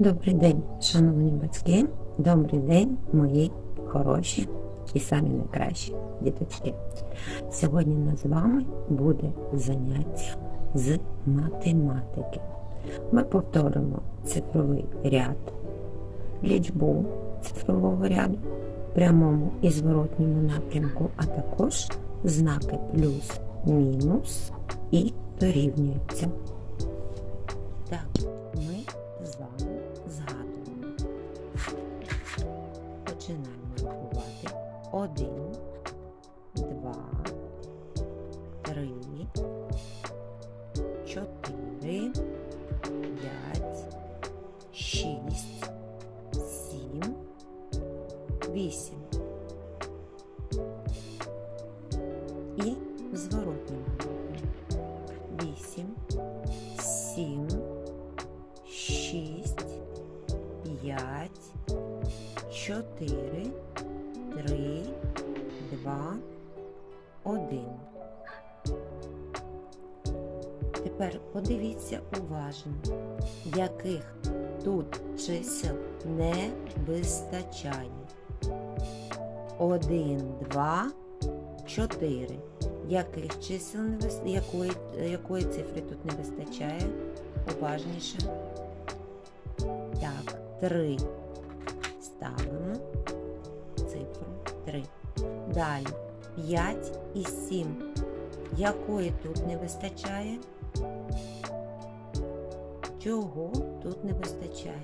Добрий день, шановні батьки, добрий день, мої хороші і самі найкращі діточки. Сьогодні у нас з вами буде заняття з математики. Ми повторимо цифровий ряд, лічбу цифрового ряду прямому і зворотньому напрямку, а також знаки плюс, мінус і дорівнюються. Так, 8 і в зворотньому 8, 7, 6, 5, 4, 3, 2, 1. Тепер подивіться уважно, яких тут чисел не вистачає. Один, два, чотири. Яких чисел не вис... якої, якої цифри тут не вистачає? Уважніше. Так, три. Ставимо цифру 3. Далі 5 і 7. Якої тут не вистачає? Чого тут не вистачає?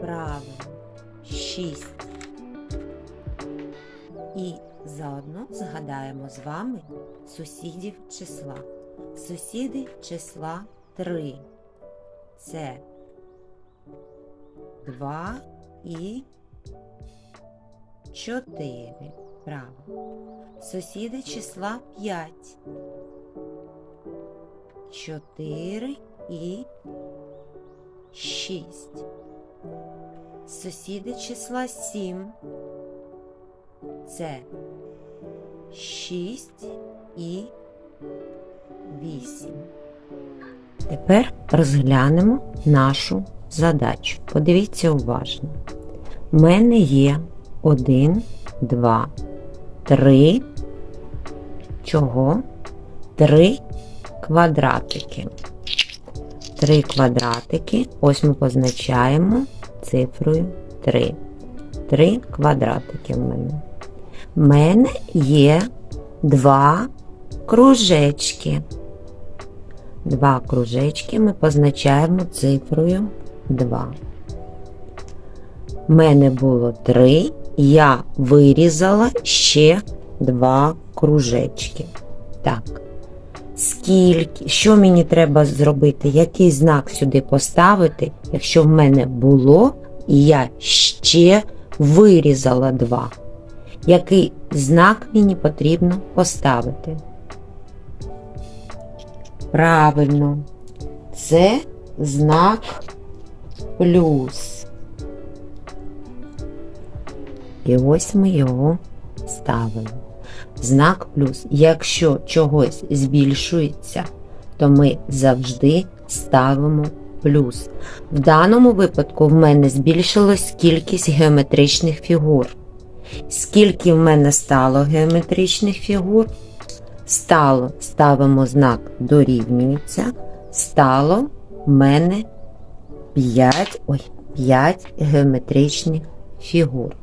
Правильно, 6. І заодно згадаємо з вами сусідів числа. Сусіди числа 3. Це 2 і 4. Право. Сусіди числа 5. 4 і 6. Сусіди числа 7. Це 6 і 8. Тепер розглянемо нашу задачу. Подивіться уважно. У мене є 1, 2, 3. Чого? 3 квадратики. 3 квадратики. Ось ми позначаємо цифрою 3. 3 квадратики в мене. У мене є 2 кружечки. Два кружечки ми позначаємо цифрою 2. У мене було 3, я вирізала ще два кружечки. Так. Скільки, що мені треба зробити? Який знак сюди поставити, якщо в мене було, і я ще вирізала два? Який знак мені потрібно поставити? Правильно, це знак плюс. І ось ми його ставимо. Знак плюс. Якщо чогось збільшується, то ми завжди ставимо плюс. В даному випадку в мене збільшилась кількість геометричних фігур. Скільки в мене стало геометричних фігур? Стало, ставимо знак дорівнюється. Стало в мене 5, ой, 5 геометричних фігур.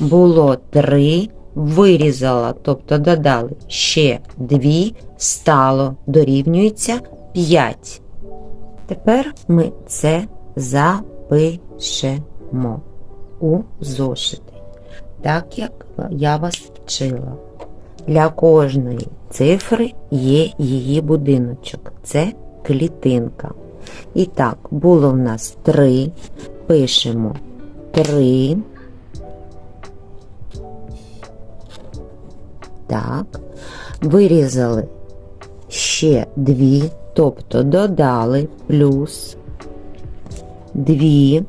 Було 3, вирізала, тобто додали ще 2, стало, дорівнюється 5. Тепер ми це запишемо у зошити. Так як я вас вчила. Для кожної цифри є її будиночок. Це клітинка. І так, було в нас 3. Пишемо 3. Так. Вирізали ще 2, тобто додали плюс 2.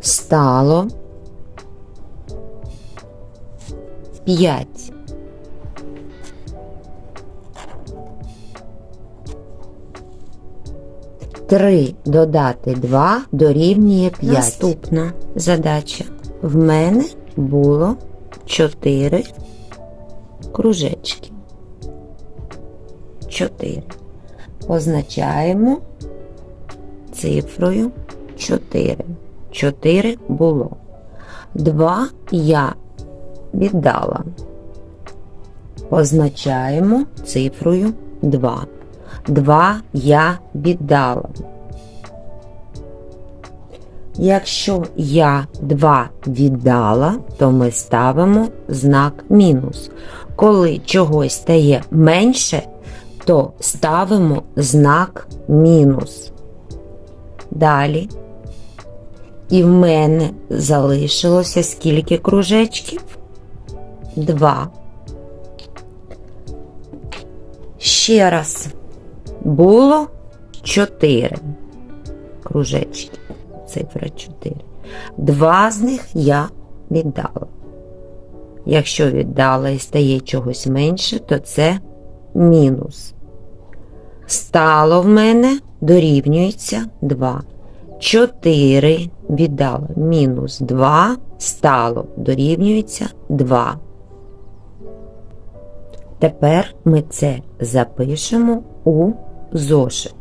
Стало 5. 3 додати 2 дорівнює 5. Наступна задача. В мене було 4 кружечки. 4. Позначаємо цифрою 4. 4 було. 2 я віддала. Позначаємо цифрою 2. 2 я віддала. Якщо я 2 віддала, то ми ставимо знак мінус. Коли чогось стає менше, то ставимо знак мінус. Далі. І в мене залишилося скільки кружечків? Два. Ще раз. Було 4 кружечки. Цифра 4. Два з них я віддала. Якщо віддала і стає чогось менше, то це мінус. Стало в мене дорівнюється 2. 4 віддала мінус 2, стало дорівнюється 2. Тепер ми це запишемо у зошит.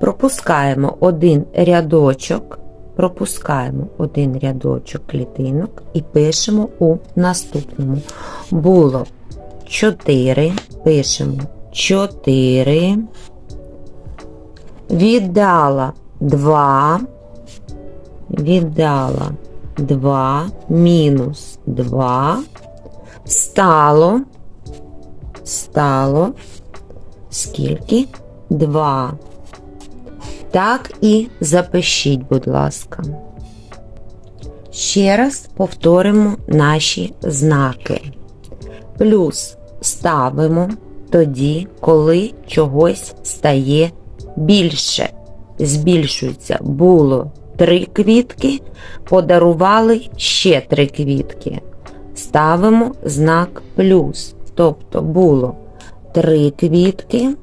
Пропускаємо один рядочок, пропускаємо один рядочок клітинок і пишемо у наступному. Було 4, пишемо 4, віддала 2, віддала 2, мінус 2, стало, стало, скільки? 2. Так і запишіть, будь ласка. Ще раз повторимо наші знаки. Плюс ставимо тоді, коли чогось стає більше. Збільшується. Було три квітки, подарували ще три квітки. Ставимо знак плюс. Тобто було три квітки,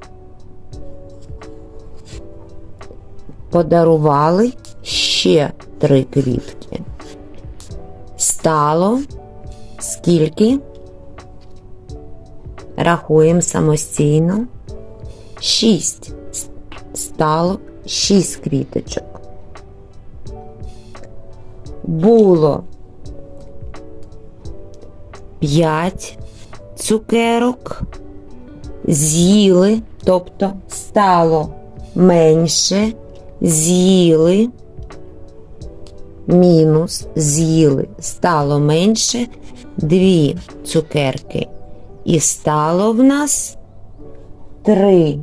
подарували ще три квітки. Стало скільки? Рахуємо самостійно. Шість. Стало шість квіточок. Було п'ять цукерок. З'їли, тобто стало менше, з'їли, мінус з'їли, стало менше дві цукерки. І стало в нас три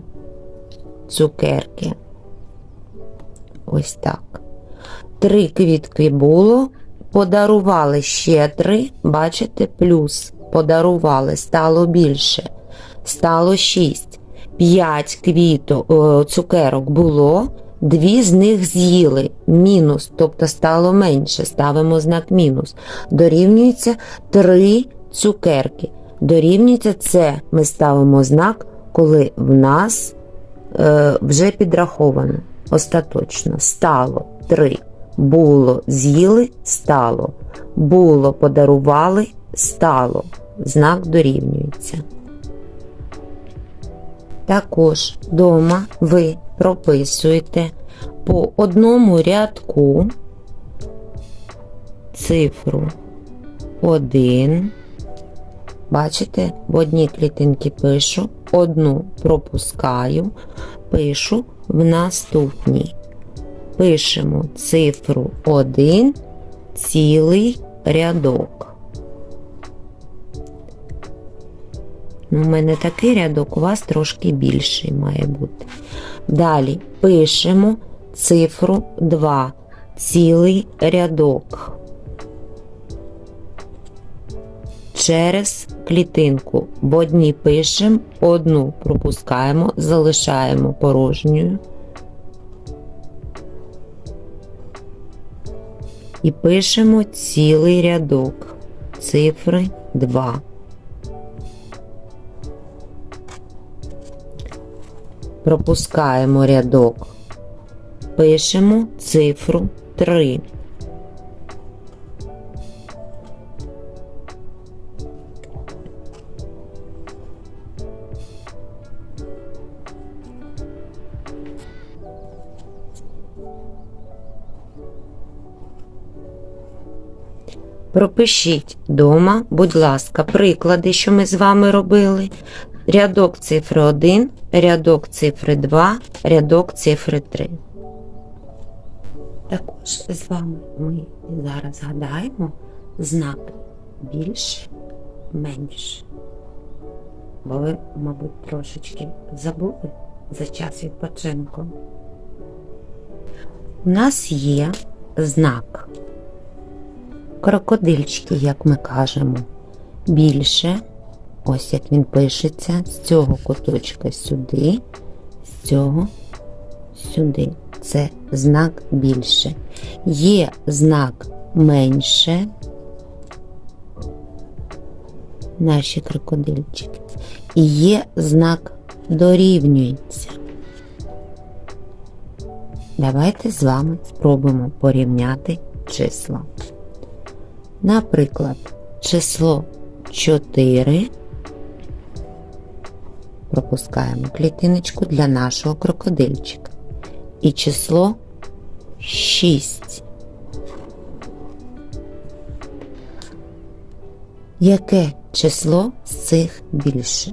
цукерки. Ось так. Три квітки було, подарували ще три, бачите, плюс. Подарували, стало більше. Стало шість. П'ять квіток, цукерок було, дві з них з'їли. Мінус, тобто стало менше. Ставимо знак мінус. Дорівнюється три цукерки. Дорівнюється це ми ставимо знак, коли в нас е, вже підраховано. Остаточно. Стало 3. Було, з'їли, стало. Було, подарували, стало. Знак дорівнюється. Також вдома ви прописуєте по одному рядку цифру 1. Бачите, в одній клітинці пишу, одну пропускаю, пишу в наступній. Пишемо цифру 1, цілий рядок. У мене такий рядок, у вас трошки більший має бути. Далі пишемо цифру 2, цілий рядок. Через клітинку в одній пишемо, одну пропускаємо, залишаємо порожньою. І пишемо цілий рядок цифри 2. Пропускаємо рядок пишемо цифру 3. Пропишіть дома, будь ласка, приклади, що ми з вами робили. Рядок цифри 1, рядок цифри 2, рядок цифри 3. Також з вами ми зараз згадаємо знак більше, менше. Бо ви, мабуть, трошечки забули за час відпочинку. У нас є знак крокодильчики, як ми кажемо, більше. Ось як він пишеться з цього куточка сюди, з цього сюди. Це знак більше. Є знак менше. Наші крокодильчики. І є знак дорівнюється. Давайте з вами спробуємо порівняти числа. Наприклад, число 4 пропускаємо клітиночку для нашого крокодильчика. І число 6. Яке число з цих більше?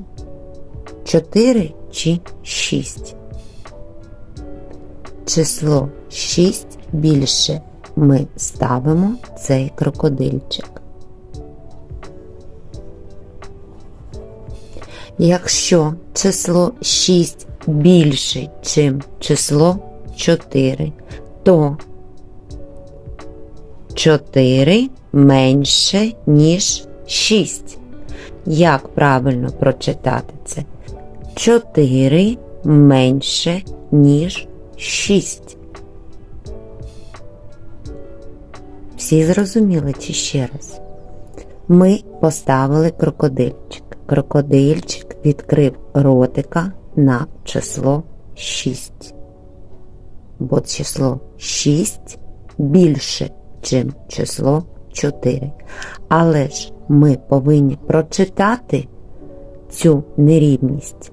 4 чи 6? Число 6 більше ми ставимо цей крокодильчик. Якщо число 6 більше, чим число 4, то 4 менше, ніж 6. Як правильно прочитати це? 4 менше, ніж 6. Всі зрозуміли чи ще раз? Ми поставили крокодильчик. Крокодильчик відкрив ротика на число 6. Бо число 6 більше, чим число 4. Але ж ми повинні прочитати цю нерівність.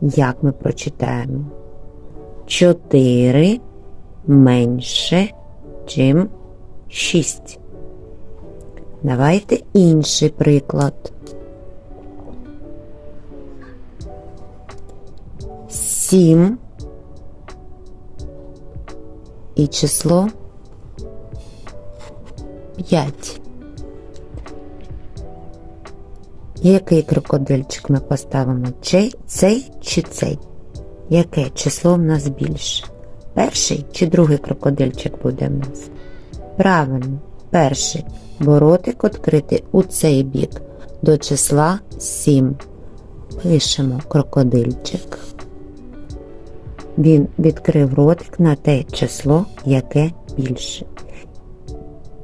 Як ми прочитаємо? 4 менше чим 6. Давайте інший приклад. 7 і число 5. Який крокодильчик ми поставимо? Цей, цей чи цей? Яке число в нас більше? Перший чи другий крокодильчик буде в нас? Правильно, перший, бо ротик відкритий у цей бік до числа 7. Пишемо крокодильчик. Він відкрив ротик на те число, яке більше.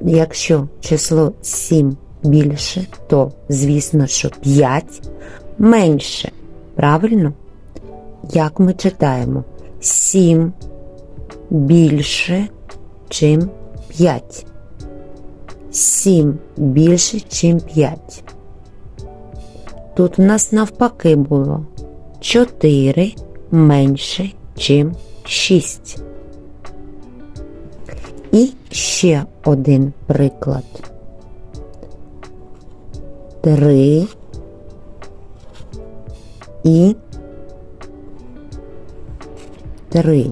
Якщо число 7 більше, то, звісно, що 5 менше. Правильно? Як ми читаємо? 7 більше, чим 5. 7 більше, чим 5. Тут у нас навпаки було 4 менше, чим 6. І ще один приклад. 3 і 3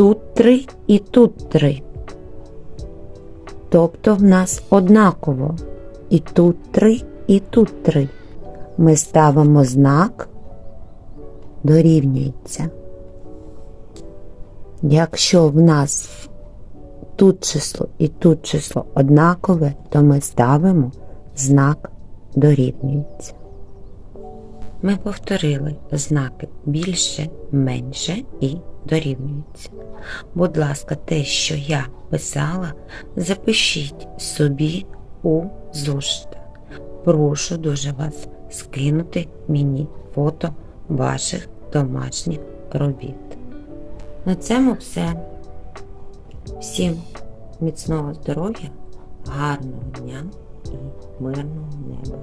тут три і тут три. Тобто в нас однаково і тут три, і тут три. Ми ставимо знак дорівнюється. Якщо в нас тут число і тут число однакове, то ми ставимо знак дорівнюється. Ми повторили знаки більше, менше і дорівнюється. Будь ласка, те, що я писала, запишіть собі у зошитах. Прошу дуже вас скинути мені фото ваших домашніх робіт. На цьому все. Всім міцного здоров'я, гарного дня і мирного неба.